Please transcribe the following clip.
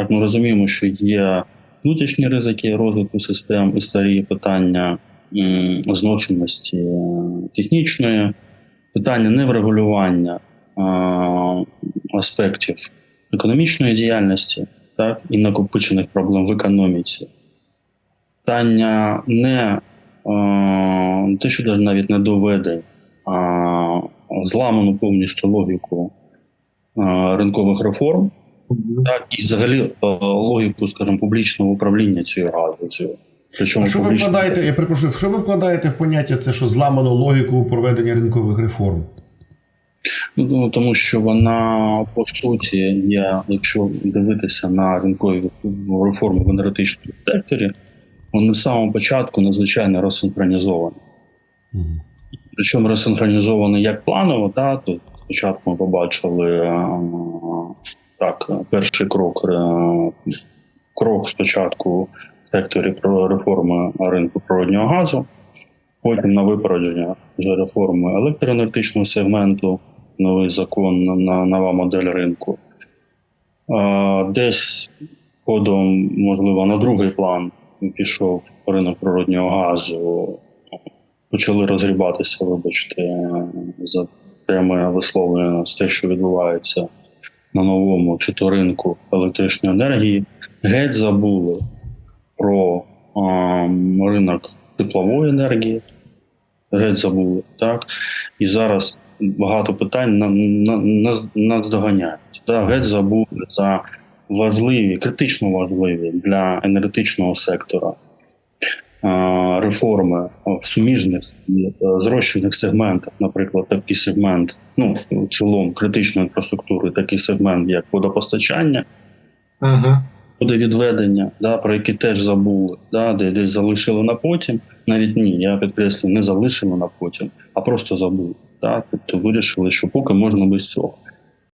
Так, ми розуміємо, що є внутрішні ризики розвитку систем і старі питання зношеності е, технічної, питання неврегулювання аспектів економічної діяльності, так, і накопичених проблем в економіці. Питання не те, що навіть не доведень, а зламану повністю логіку ринкових реформ, так, і взагалі е, логіку, скажімо, публічного управління цією галузю. Причому А що ви вкладаєте? Я перепрошую, що ви вкладаєте в поняття це, що зламано логіку проведення ринкових реформ? Ну, тому що вона по суті є, якщо дивитися на ринкові реформи в енергетичному секторі, вони з самого початку надзвичайно розсинхронізовані. Мгм. Причому розсинхронізовані як планово, да, то спочатку ми побачили е, так, перший крок, е, крок спочатку в секторі про реформи ринку природнього газу, потім на випередження вже реформи електроенергетичного сегменту, новий закон, на нова модель ринку. Десь ходом, можливо, на другий план пішов ринок природнього газу, почали розгрібатися, вибачте, за пряме висловлення з те, що відбувається на новому чи то ринку електричної енергії, геть забули про а, ринок теплової енергії, геть забули, так? І зараз багато питань на, на, на, наздоганяють. Так? Геть забули за важливі, критично важливі для енергетичного сектора реформи в суміжних і е, зрощених сегментах, наприклад, такий сегмент, ну в цілому критичної інфраструктури, такий сегмент, як водопостачання, водовідведення, да, про які теж забули, да, де десь залишили на потім. Навіть ні, я підкреслюю, не залишили на потім, а просто забули. Да, тобто вирішили, що поки можна без цього.